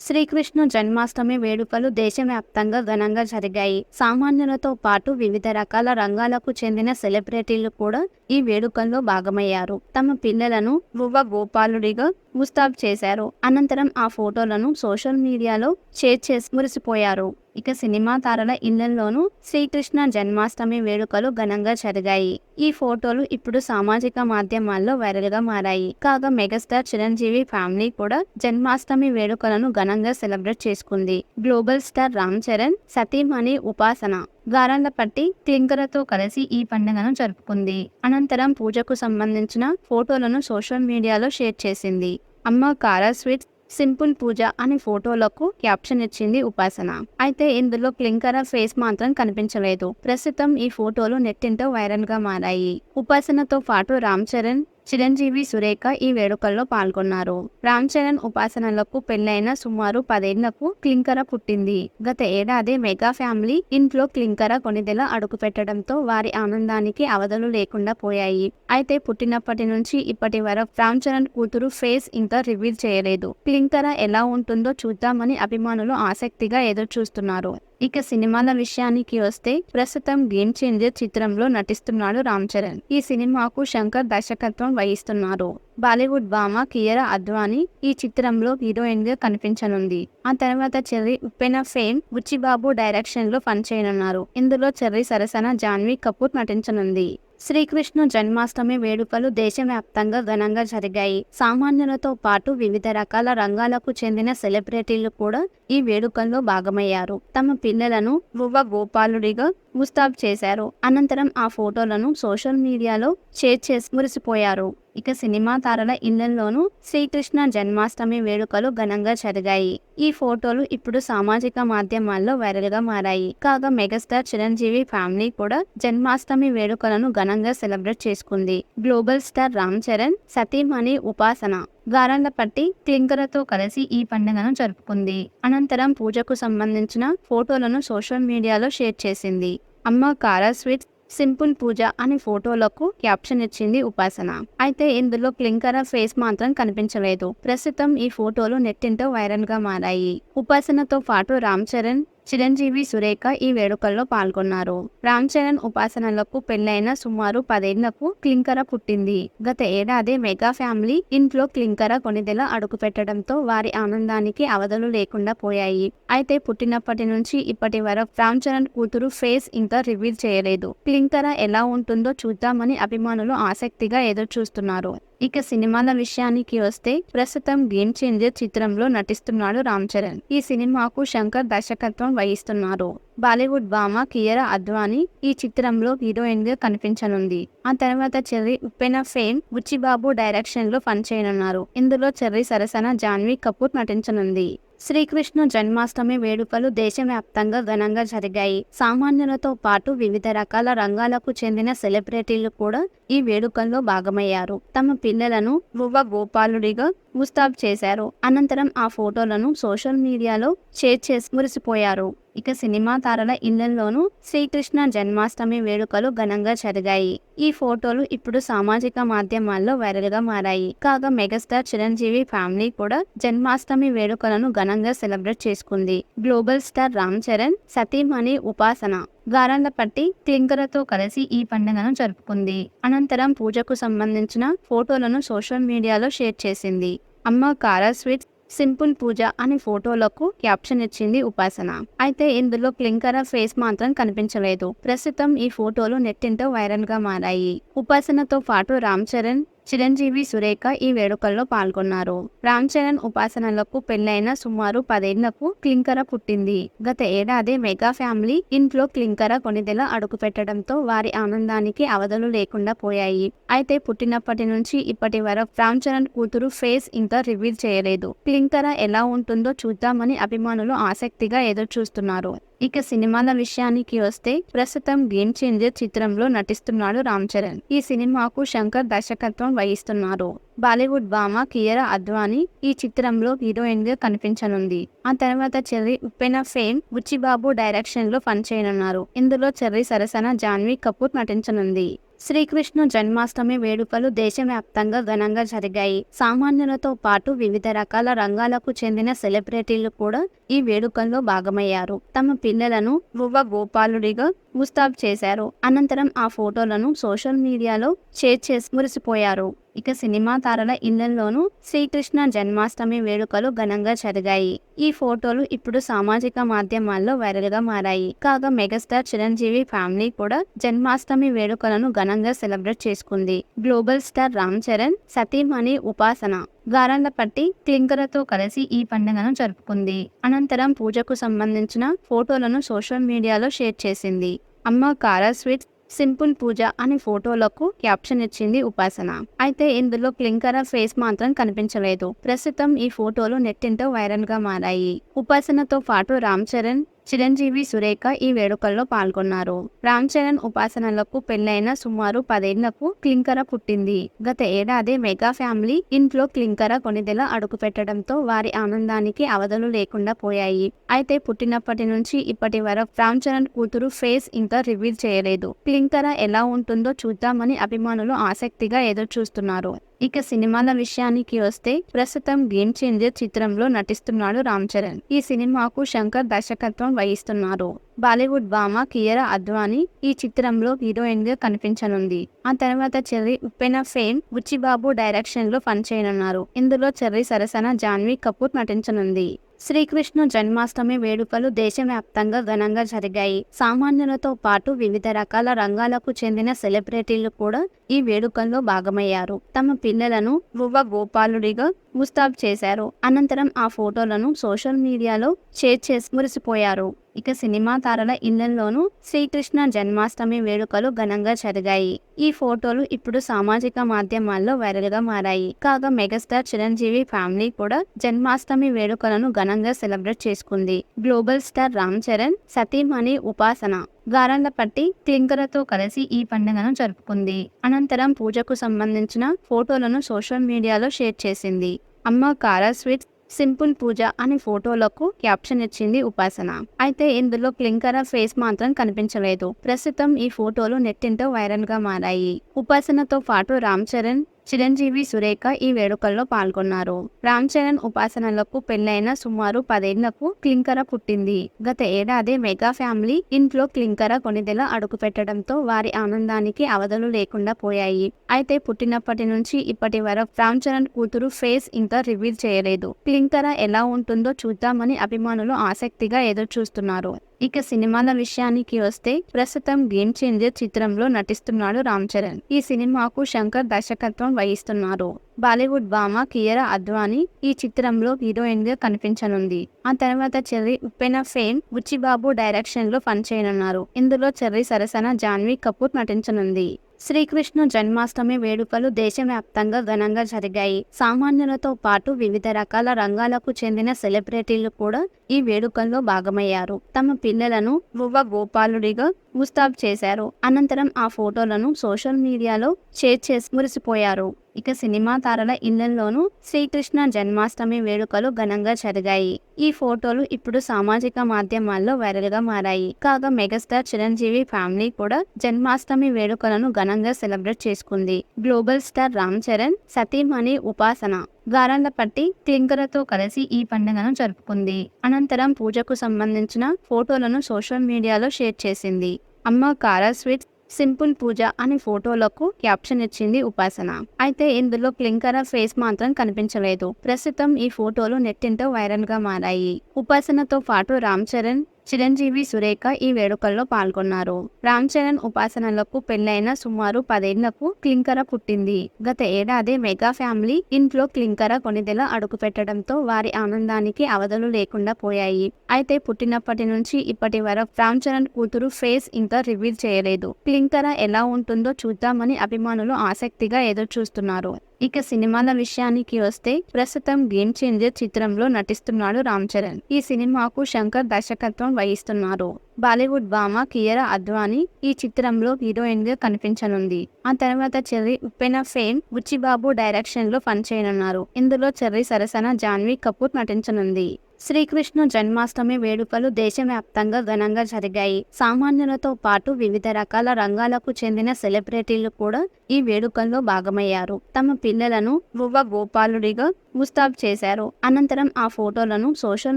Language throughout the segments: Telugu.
శ్రీకృష్ణ జన్మాష్టమి వేడుకలు దేశవ్యాప్తంగా ఘనంగా జరిగాయి. సామాన్యులతో పాటు వివిధ రకాల రంగాలకు చెందిన సెలబ్రిటీలు కూడా ఈ వేడుకల్లో భాగమయ్యారు. తమ పిల్లలను రువ గోపాలుడిగా ముస్తాబ్ చేశారు. అనంతరం ఆ ఫోటోలను సోషల్ మీడియాలో షేర్ చేసి మురిసిపోయారు. ఇక సినిమా తారల ఇళ్ళలోనూ శ్రీకృష్ణ జన్మాష్టమి వేడుకలు ఘనంగా జరిగాయి. ఈ ఫోటోలు ఇప్పుడు సామాజిక మాధ్యమాల్లో వైరల్గా మారాయి. కాగా మెగాస్టార్ చిరంజీవి ఫ్యామిలీ కూడా జన్మాష్టమి వేడుకలను ఘనంగా సెలబ్రేట్ చేసుకుంది. గ్లోబల్ స్టార్ రామ్ చరణ్ సతీమణి ఉపాసన గారాలపట్టి క్లింకరతో కలిసి ఈ పండుగను జరుపుకుంది. అనంతరం పూజకు సంబంధించిన ఫోటోలను సోషల్ మీడియాలో షేర్ చేసింది. అమ్మ కారా స్వీట్స్ సింపుల్ పూజ అనే ఫోటోలకు క్యాప్షన్ ఇచ్చింది ఉపాసన. అయితే ఇందులో క్లింకర ఫేస్ మాత్రం కనిపించలేదు. ప్రస్తుతం ఈ ఫోటోలు నెట్టింటో వైరల్గా మారాయి. ఉపాసనతో పాటు రామ్ చరణ్ చిరంజీవి సురేఖ ఈ వేడుకల్లో పాల్గొన్నారు. రామ్ చరణ్ ఉపాసనలకు పెళ్ళైన సుమారు పదేళ్ళకు క్లింకర పుట్టింది. గత ఏడాది మెగా ఫ్యామిలీ ఇంట్లో క్లింకర కొనిదెల అడుగు పెట్టడంతో వారి ఆనందానికి అవధులు లేకుండా పోయాయి. అయితే పుట్టినప్పటి నుంచి ఇప్పటి వరకు రామ్ చరణ్ కూతురు ఫేస్ ఇంకా రివీల్ చేయలేదు. క్లింకర ఎలా ఉంటుందో చూద్దామని అభిమానులు ఆసక్తిగా ఎదురు చూస్తున్నారు ఇక సినిమాల విషయానికి వస్తే ప్రస్తుతం గేమ్ చేంజర్ చిత్రంలో నటిస్తున్నాడు రామ్ చరణ్. ఈ సినిమాకు శంకర్ దర్శకత్వం వహిస్తున్నారు. బాలీవుడ్ భామ కియరా అద్వానీ ఈ చిత్రంలో హీరోయిన్గా కనిపించనుంది. ఆ తర్వాత చెర్రీ ఉప్పెన ఫేమ్ బుచ్చిబాబు డైరెక్షన్లో పనిచేయనున్నారు. ఇందులో చెర్రీ సరసన జాన్వీ కపూర్ నటించనుంది. శ్రీకృష్ణ జన్మాష్టమి వేడుకలు దేశవ్యాప్తంగా ఘనంగా జరిగాయి. సామాన్యులతో పాటు వివిధ రకాల రంగాలకు చెందిన సెలబ్రిటీలు కూడా ఈ వేడుకల్లో భాగమయ్యారు. తమ పిల్లలను రువ గోపాలుడిగా ముస్తాబ్ చేశారు. అనంతరం ఆ ఫోటోలను సోషల్ మీడియాలో షేర్ చేసి మురిసిపోయారు. ఇక సినిమా తారల ఇళ్ళలోనూ శ్రీకృష్ణ జన్మాష్టమి వేడుకలు ఘనంగా జరిగాయి. ఈ ఫోటోలు ఇప్పుడు సామాజిక మాధ్యమాల్లో వైరల్గా మారాయి. కాగా మెగాస్టార్ చిరంజీవి ఫ్యామిలీ కూడా జన్మాష్టమి వేడుకలను ఘనంగా సెలబ్రేట్ చేసుకుంది. గ్లోబల్ స్టార్ రామ్ చరణ్ సతీమణి ఉపాసన ద్వారాల పట్టి క్లింకరతో కలిసి ఈ పండుగను జరుపుకుంది. అనంతరం పూజకు సంబంధించిన ఫోటోలను సోషల్ మీడియాలో షేర్ చేసింది. అమ్మ కారా స్వీట్స్ సింపుల్ పూజ అనే ఫోటోలకు క్యాప్షన్ ఇచ్చింది ఉపాసన. అయితే ఇందులో క్లింకర ఫేస్ మాత్రం కనిపించలేదు. ప్రస్తుతం ఈ ఫోటోలు నెట్టింటో వైరల్గా మారాయి. ఉపాసనతో పాటు రామ్ చరణ్ చిరంజీవి సురేఖ ఈ వేడుకల్లో పాల్గొన్నారు. రామ్ చరణ్ ఉపాసనలకు పెళ్ళైన సుమారు పదేళ్ళకు క్లింకర పుట్టింది. గత ఏడాది మెగా ఫ్యామిలీ ఇంట్లో క్లింకర కొనిదెల అడుగు పెట్టడంతో వారి ఆనందానికి అవధులు లేకుండా పోయాయి. అయితే పుట్టినప్పటి నుంచి ఇప్పటి వరకు రామ్ చరణ్ కూతురు ఫేస్ ఇంకా రివీల్ చేయలేదు. క్లింకర ఎలా ఉంటుందో చూద్దామని అభిమానులు ఆసక్తిగా ఎదురు చూస్తున్నారు ఇక సినిమాల విషయానికి వస్తే ప్రస్తుతం గేమ్ చేంజర్ చిత్రంలో నటిస్తున్నాడు రామ్ చరణ్. ఈ సినిమాకు శంకర్ దర్శకత్వం వహిస్తున్నారు. బాలీవుడ్ భామ కియరా అద్వానీ ఈ చిత్రంలో హీరోయిన్గా కనిపించనుంది. ఆ తర్వాత చెర్రీ ఉప్పెన ఫేమ్ బుచ్చిబాబు డైరెక్షన్లో పనిచేయనున్నారు. ఇందులో చెర్రీ సరసన జాన్వీ కపూర్ నటించనుంది. శ్రీకృష్ణ జన్మాష్టమి వేడుకలు దేశవ్యాప్తంగా ఘనంగా జరిగాయి. సామాన్యులతో పాటు వివిధ రకాల రంగాలకు చెందిన సెలబ్రిటీలు కూడా ఈ వేడుకల్లో భాగమయ్యారు. తమ పిల్లలను రువ గోపాలుడిగా ముస్తాబ్ చేశారు. అనంతరం ఆ ఫోటోలను సోషల్ మీడియాలో షేర్ చేసి మురిసిపోయారు. ఇక సినిమా తారల ఇళ్ళలోనూ శ్రీకృష్ణ జన్మాష్టమి వేడుకలు ఘనంగా జరిగాయి. ఈ ఫోటోలు ఇప్పుడు సామాజిక మాధ్యమాల్లో వైరల్గా మారాయి. కాగా మెగాస్టార్ చిరంజీవి ఫ్యామిలీ కూడా జన్మాష్టమి వేడుకలను ఘనంగా సెలబ్రేట్ చేసుకుంది. గ్లోబల్ స్టార్ రామ్ చరణ్ సతీమణి ఉపాసన గారాలపట్టి క్లింకరతో కలిసి ఈ పండుగను జరుపుకుంది. అనంతరం పూజకు సంబంధించిన ఫోటోలను సోషల్ మీడియాలో షేర్ చేసింది. అమ్మ కారా స్వీట్స్ సింపుల్ పూజ అనే ఫోటోలకు క్యాప్షన్ ఇచ్చింది ఉపాసన. అయితే ఇందులో క్లింకర ఫేస్ మాత్రం కనిపించలేదు. ప్రస్తుతం ఈ ఫోటోలు నెట్టింటో వైరల్గా మారాయి. ఉపాసనతో పాటు రామ్ చరణ్ చిరంజీవి సురేఖ ఈ వేడుకల్లో పాల్గొన్నారు. రామ్ చరణ్ ఉపాసనలకు పెళ్ళైన సుమారు పదేళ్ళకు క్లింకర పుట్టింది. గత ఏడాది మెగా ఫ్యామిలీ ఇంట్లో క్లింకర కొనిదెల అడుగు పెట్టడంతో వారి ఆనందానికి అవధులు లేకుండా పోయాయి. అయితే పుట్టినప్పటి నుంచి ఇప్పటి వరకు రామ్ చరణ్ కూతురు ఫేస్ ఇంకా రివీల్ చేయలేదు. క్లింకర ఎలా ఉంటుందో చూద్దామని అభిమానులు ఆసక్తిగా ఎదురు చూస్తున్నారు ఇక సినిమాల విషయానికి వస్తే ప్రస్తుతం గేమ్ చేంజర్ చిత్రంలో నటిస్తున్నాడు రామ్ చరణ్. ఈ సినిమాకు శంకర్ దర్శకత్వం వహిస్తున్నారు. బాలీవుడ్ భామ కియరా అద్వానీ ఈ చిత్రంలో హీరోయిన్గా కనిపించనుంది. ఆ తర్వాత చెర్రీ ఉప్పెన ఫేమ్ బుచ్చిబాబు డైరెక్షన్లో పనిచేయనున్నారు. ఇందులో చెర్రీ సరసన జాన్వీ కపూర్ నటించనుంది. శ్రీకృష్ణ జన్మాష్టమి వేడుకలు దేశవ్యాప్తంగా ఘనంగా జరిగాయి. సామాన్యులతో పాటు వివిధ రకాల రంగాలకు చెందిన సెలబ్రిటీలు కూడా ఈ వేడుకల్లో భాగమయ్యారు. తమ పిల్లలను రువ్వ గోపాలుడిగా గుస్తాబ్ చేశారు. అనంతరం ఆ ఫోటోలను సోషల్ మీడియాలో షేర్ చేసి మురిసిపోయారు. ఇక సినిమా తారల ఇళ్ళలోనూ శ్రీకృష్ణ జన్మాష్టమి వేడుకలు ఘనంగా జరిగాయి. ఈ ఫోటోలు ఇప్పుడు సామాజిక మాధ్యమాల్లో వైరల్గా మారాయి. కాగా మెగాస్టార్ చిరంజీవి ఫ్యామిలీ కూడా జన్మాష్టమి వేడుకలను ఘనంగా సెలబ్రేట్ చేసుకుంది. గ్లోబల్ స్టార్ రామ్ చరణ్ సతీమణి ఉపాసన గారంలపట్టి క్లింకరతో కలిసి ఈ పండుగను జరుపుకుంది. అనంతరం పూజకు సంబంధించిన ఫోటోలను సోషల్ మీడియాలో షేర్ చేసింది. అమ్మ కారా స్వీట్స్ సింపుల్ పూజ అనే ఫోటోలకు క్యాప్షన్ ఇచ్చింది ఉపాసన. అయితే ఇందులో క్లింకర ఫేస్ మాత్రం కనిపించలేదు. ప్రస్తుతం ఈ ఫోటోలు నెట్టింటో వైరల్గా మారాయి. ఉపాసనతో పాటు రామ్ చరణ్ చిరంజీవి సురేఖ ఈ వేడుకల్లో పాల్గొన్నారు. రామ్ చరణ్ ఉపాసనలకు పెళ్ళైన సుమారు పదేళ్ళకు క్లింకర పుట్టింది. గత ఏడాది మెగా ఫ్యామిలీ ఇంట్లో క్లింకర కొనిదెల అడుగు పెట్టడంతో వారి ఆనందానికి అవధులు లేకుండా పోయాయి. అయితే పుట్టినప్పటి నుంచి ఇప్పటి వరకు రామ్ చరణ్ కూతురు ఫేస్ ఇంకా రివీల్ చేయలేదు. క్లింకర ఎలా ఉంటుందో చూద్దామని అభిమానులు ఆసక్తిగా ఎదురు చూస్తున్నారు ఇక సినిమాల విషయానికి వస్తే ప్రస్తుతం గేమ్ చేంజర్ చిత్రంలో నటిస్తున్నాడు రామ్ చరణ్. ఈ సినిమాకు శంకర్ దర్శకత్వం వహిస్తున్నారు. బాలీవుడ్ భామ కియరా అద్వానీ ఈ చిత్రంలో హీరోయిన్గా కనిపించనుంది. ఆ తర్వాత చెర్రీ ఉప్పెన ఫేమ్ బుచ్చిబాబు డైరెక్షన్లో పనిచేయనున్నారు. ఇందులో చెర్రీ సరసన జాన్వీ కపూర్ నటించనుంది. శ్రీకృష్ణ జన్మాష్టమి వేడుకలు దేశవ్యాప్తంగా ఘనంగా జరిగాయి. సామాన్యులతో పాటు వివిధ రకాల రంగాలకు చెందిన సెలబ్రిటీలు కూడా ఈ వేడుకల్లో భాగమయ్యారు. తమ పిల్లలను రువ గోపాలుడిగా ముస్తాబ్ చేశారు. అనంతరం ఆ ఫోటోలను సోషల్ మీడియాలో షేర్ చేసి మురిసిపోయారు. ఇక సినిమా తారల ఇళ్ళలోనూ శ్రీకృష్ణ జన్మాష్టమి వేడుకలు ఘనంగా జరిగాయి. ఈ ఫోటోలు ఇప్పుడు సామాజిక మాధ్యమాల్లో వైరల్గా మారాయి. కాగా మెగాస్టార్ చిరంజీవి ఫ్యామిలీ కూడా జన్మాష్టమి వేడుకలను ఘనంగా సెలబ్రేట్ చేసుకుంది. గ్లోబల్ స్టార్ రామ్ చరణ్ సతీమణి ఉపాసన గారంలపట్టి క్లింకరతో కలిసి ఈ పండుగను జరుపుకుంది. అనంతరం పూజకు సంబంధించిన ఫోటోలను సోషల్ మీడియాలో షేర్ చేసింది. అమ్మ కారా స్వీట్స్ సింపుల్ పూజ అనే ఫోటోలకు క్యాప్షన్ ఇచ్చింది ఉపాసన. అయితే ఇందులో క్లింకర ఫేస్ మాత్రం కనిపించలేదు. ప్రస్తుతం ఈ ఫోటోలు నెట్టింటో వైరల్గా మారాయి. ఉపాసనతో పాటు రామ్ చరణ్ చిరంజీవి సురేఖ ఈ వేడుకల్లో పాల్గొన్నారు. రామ్ చరణ్ ఉపాసనలకు పెళ్ళైన సుమారు పదేళ్ళకు క్లింకర పుట్టింది. గత ఏడాది మెగా ఫ్యామిలీ ఇంట్లో క్లింకర కొనిదెల అడుగు పెట్టడంతో వారి ఆనందానికి అవధులు లేకుండా పోయాయి. అయితే పుట్టినప్పటి నుంచి ఇప్పటి వరకు రామ్ చరణ్ కూతురు ఫేస్ ఇంకా రివీల్ చేయలేదు. క్లింకర ఎలా ఉంటుందో చూద్దామని అభిమానులు ఆసక్తిగా ఎదురు చూస్తున్నారు ఇక సినిమాల విషయానికి వస్తే ప్రస్తుతం గేమ్ చేంజర్ చిత్రంలో నటిస్తున్నాడు రామ్ చరణ్. ఈ సినిమాకు శంకర్ దర్శకత్వం వహిస్తున్నారు. బాలీవుడ్ భామ కియరా అద్వానీ ఈ చిత్రంలో హీరోయిన్గా కనిపించనుంది. ఆ తర్వాత చెర్రీ ఉప్పెన ఫేమ్ బుచ్చిబాబు డైరెక్షన్లో పనిచేయనున్నారు. ఇందులో చెర్రీ సరసన జాన్వీ కపూర్ నటించనుంది. శ్రీకృష్ణ జన్మాష్టమి వేడుకలు దేశవ్యాప్తంగా ఘనంగా జరిగాయి. సామాన్యులతో పాటు వివిధ రకాల రంగాలకు చెందిన సెలబ్రిటీలు కూడా ఈ వేడుకల్లో భాగమయ్యారు. తమ పిల్లలను రువ గోపాలుడిగా ముస్తాబ్ చేశారు. అనంతరం ఆ ఫోటోలను సోషల్ మీడియాలో షేర్ చేసి మురిసిపోయారు. ఇక సినిమా తారల ఇళ్ళలోనూ శ్రీకృష్ణ జన్మాష్టమి వేడుకలు ఘనంగా జరిగాయి. ఈ ఫోటోలు ఇప్పుడు సామాజిక మాధ్యమాల్లో వైరల్గా మారాయి. కాగా మెగాస్టార్ చిరంజీవి ఫ్యామిలీ కూడా జన్మాష్టమి వేడుకలను ఘనంగా సెలబ్రేట్ చేసుకుంది. గ్లోబల్ స్టార్ రామ్ చరణ్ సతీమణి ఉపాసన ద్వారాల పట్టి క్లింకరతో కలిసి ఈ పండుగను జరుపుకుంది. అనంతరం పూజకు సంబంధించిన ఫోటోలను సోషల్ మీడియాలో షేర్ చేసింది. అమ్మ కారా స్వీట్స్ సింపుల్ పూజ అనే ఫోటోలకు క్యాప్షన్ ఇచ్చింది ఉపాసన. అయితే ఇందులో క్లింకర ఫేస్ మాత్రం కనిపించలేదు. ప్రస్తుతం ఈ ఫోటోలు నెట్టింటో వైరల్గా మారాయి. ఉపాసనతో పాటు రామ్ చరణ్ చిరంజీవి సురేఖ ఈ వేడుకల్లో పాల్గొన్నారు. రామ్ చరణ్ ఉపాసనలకు పెళ్ళైన సుమారు పదేళ్ళకు క్లింకర పుట్టింది. గత ఏడాది మెగా ఫ్యామిలీ ఇంట్లో క్లింకర కొనిదెల అడుగు పెట్టడంతో వారి ఆనందానికి అవధులు లేకుండా పోయాయి. అయితే పుట్టినప్పటి నుంచి ఇప్పటి వరకు రామ్ చరణ్ కూతురు ఫేస్ ఇంకా రివీల్ చేయలేదు. క్లింకర ఎలా ఉంటుందో చూద్దామని అభిమానులు ఆసక్తిగా ఎదురు చూస్తున్నారు ఇక సినిమాల విషయానికి వస్తే ప్రస్తుతం గేమ్ చేంజర్ చిత్రంలో నటిస్తున్నాడు రామ్ చరణ్. ఈ సినిమాకు శంకర్ దర్శకత్వం వహిస్తున్నారు. బాలీవుడ్ భామ కియరా అద్వానీ ఈ చిత్రంలో హీరోయిన్గా కనిపించనుంది. ఆ తర్వాత చెర్రీ ఉప్పెన ఫేమ్ బుచ్చిబాబు డైరెక్షన్లో పనిచేయనున్నారు. ఇందులో చెర్రీ సరసన జాన్వీ కపూర్ నటించనుంది. శ్రీకృష్ణ జన్మాష్టమి వేడుకలు దేశవ్యాప్తంగా ఘనంగా జరిగాయి. సామాన్యులతో పాటు వివిధ రకాల రంగాలకు చెందిన సెలబ్రిటీలు కూడా ఈ వేడుకల్లో భాగమయ్యారు. తమ పిల్లలను వువ్వ గోపాలుడిగా ముస్తాబ్ చేశారు. అనంతరం ఆ ఫోటోలను సోషల్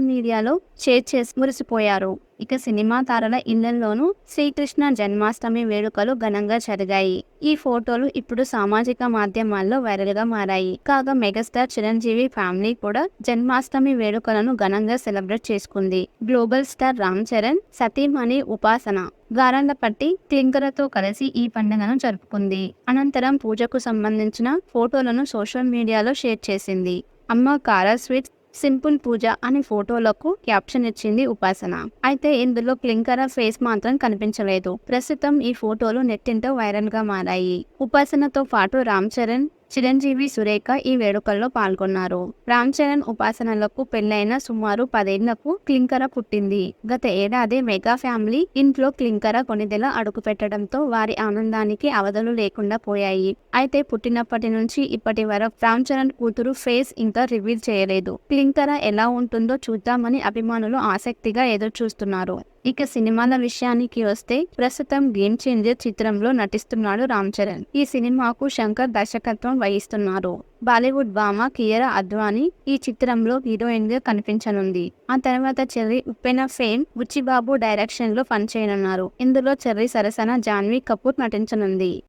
మీడియాలో షేర్ చేసి మురిసిపోయారు. ఇక సినిమా తారల ఇళ్ళలోనూ శ్రీకృష్ణ జన్మాష్టమి వేడుకలు ఘనంగా జరిగాయి. ఈ ఫోటోలు ఇప్పుడు సామాజిక మాధ్యమాల్లో వైరల్గా మారాయి. కాగా మెగాస్టార్ చిరంజీవి ఫ్యామిలీ కూడా జన్మాష్టమి వేడుకలను ఘనంగా సెలబ్రేట్ చేసుకుంది. గ్లోబల్ స్టార్ రామ్ చరణ్ సతీమణి ఉపాసన గారండపట్టి క్లింకరతో కలిసి ఈ పండుగను జరుపుకుంది. అనంతరం పూజకు సంబంధించిన ఫోటోలను సోషల్ మీడియాలో షేర్ చేసింది. అమ్మ కారా స్వీట్స్ సింపుల్ పూజ అనే ఫోటోలకు క్యాప్షన్ ఇచ్చింది ఉపాసన. అయితే ఇందులో క్లింకర ఫేస్ మాత్రం కనిపించలేదు. ప్రస్తుతం ఈ ఫోటోలు నెట్టింటో వైరల్గా మారాయి. ఉపాసనతో పాటు రామ్ చరణ్ చిరంజీవి సురేఖ ఈ వేడుకల్లో పాల్గొన్నారు. రామ్ చరణ్ ఉపాసనలకు పెళ్ళైన సుమారు పదేళ్ళకు క్లింకర పుట్టింది. గత ఏడాది మెగా ఫ్యామిలీ ఇంట్లో క్లింకర కొనిదెల అడుగు పెట్టడంతో వారి ఆనందానికి అవధులు లేకుండా పోయాయి. అయితే పుట్టినప్పటి నుంచి ఇప్పటి వరకు రామ్ చరణ్ కూతురు ఫేస్ ఇంకా రివీల్ చేయలేదు. క్లింకర ఎలా ఉంటుందో చూద్దామని అభిమానులు ఆసక్తిగా ఎదురు చూస్తున్నారు ఇక సినిమాల విషయానికి వస్తే ప్రస్తుతం గేమ్ చేంజర్ చిత్రంలో నటిస్తున్నాడు రామ్ చరణ్. ఈ సినిమాకు శంకర్ దర్శకత్వం వహిస్తున్నారు. బాలీవుడ్ భామ కియరా అద్వానీ ఈ చిత్రంలో హీరోయిన్గా కనిపించనుంది. ఆ తర్వాత చెర్రీ ఉప్పెన ఫేమ్ బుచ్చిబాబు డైరెక్షన్లో పనిచేయనున్నారు. ఇందులో చెర్రీ సరసన జాన్వీ కపూర్ నటించనుంది.